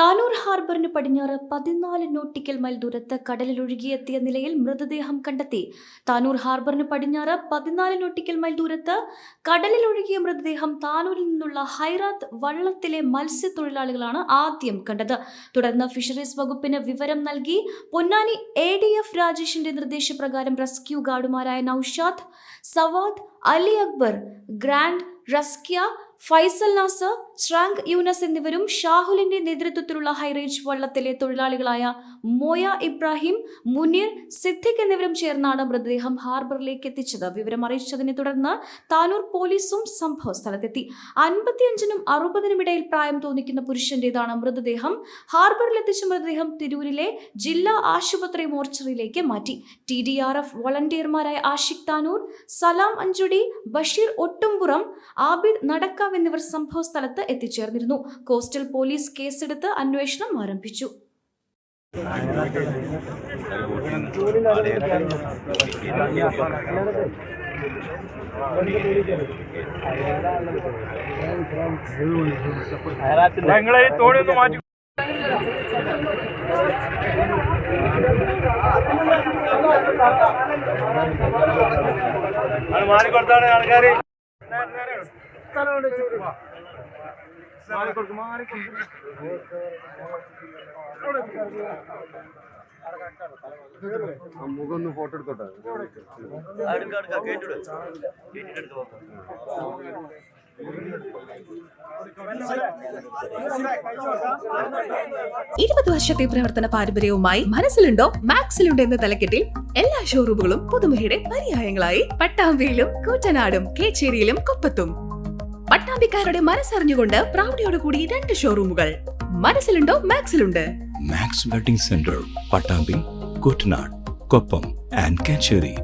താനൂർ ഹാർബറിന് പടിഞ്ഞാറ് പതിനാല് nautical mile ദൂരത്ത് കടലിലൊഴുകിയെത്തിയ നിലയിൽ മൃതദേഹം കണ്ടെത്തി. താനൂർ ഹാർബറിന് പടിഞ്ഞാറ് പതിനാല് നോട്ടിക്കൽ മൈൽ ദൂരത്ത് കടലിലൊഴുകിയ മൃതദേഹം താനൂരിൽ നിന്നുള്ള ഹൈറാത്ത് വള്ളത്തിലെ മത്സ്യത്തൊഴിലാളികളാണ് ആദ്യം കണ്ടത്. തുടർന്ന് ഫിഷറീസ് വകുപ്പിന് വിവരം നൽകി പൊന്നാനി എ ഡി എഫ് രാജേഷിന്റെ നിർദ്ദേശപ്രകാരം റെസ്ക്യൂ ഗാർഡുമാരായ നൌഷാദ് സവാദ് അലി അക്ബർ ഗ്രാൻഡ് റസ്കിയ ഫൈസൽ നാസർ ശ്രാങ്ക് യൂനസ് എന്നിവരും ഷാഹുലിന്റെ നേതൃത്വത്തിലുള്ള ഹൈറേഞ്ച് വള്ളത്തിലെ തൊഴിലാളികളായ മോയ ഇബ്രാഹിം മുനീർ സിദ്ദിഖ് എന്നിവരും ചേർന്നാണ് മൃതദേഹം ഹാർബറിലേക്ക് എത്തിച്ചത്. വിവരം അറിയിച്ചതിനെ തുടർന്ന് താനൂർ പോലീസും സംഭവ സ്ഥലത്തെത്തി. അൻപത്തിയഞ്ചിനും അറുപതിനും ഇടയിൽ പ്രായം തോന്നിക്കുന്ന പുരുഷന്റേതാണ് മൃതദേഹം. ഹാർബറിൽ എത്തിച്ച മൃതദേഹം തിരൂരിലെ ജില്ലാ ആശുപത്രി മോർച്ചറിയിലേക്ക് മാറ്റി. ടി ഡി ആർ എഫ് വളണ്ടിയർമാരായ ആഷിഖ് താനൂർ സലാം അഞ്ചുടി ബഷീർ ഒട്ടുംപുറം ആബിദ് നടക്കാവ് എന്നിവർ സംഭവ സ്ഥലത്ത് എത്തിച്ചേർന്നിരുന്നു. കോസ്റ്റൽ പോലീസ് കേസെടുത്ത് അന്വേഷണം ആരംഭിച്ചു. ഒന്ന് മാറ്റി മാറിക്കൊടുത്താണ് മുഖമൊന്ന് ഫോട്ടോ എടുത്തോട്ടെ? ഇരുപത് വർഷത്തെ പ്രവർത്തന പാരമ്പര്യവുമായി മനസ്സിലുണ്ടോ? മാക്സിലുണ്ടോ എന്ന തലക്കെട്ടിൽ എല്ലാ ഷോറൂമുകളും പുതുമുഖയുടെ പര്യായങ്ങളായി. പട്ടാമ്പിയിലും കൂറ്റനാടും കേച്ചേരിയിലും കൊപ്പത്തും. പട്ടാമ്പിക്കാരുടെ മനസ്സറിഞ്ഞുകൊണ്ട് പ്രൗഢിയോടുകൂടി രണ്ട് ഷോറൂമുകൾ മനസ്സിലുണ്ടോ? മാക്സിലുണ്ട്. Max wedding centre Pattambi Koottanad Koppam and Kacheri.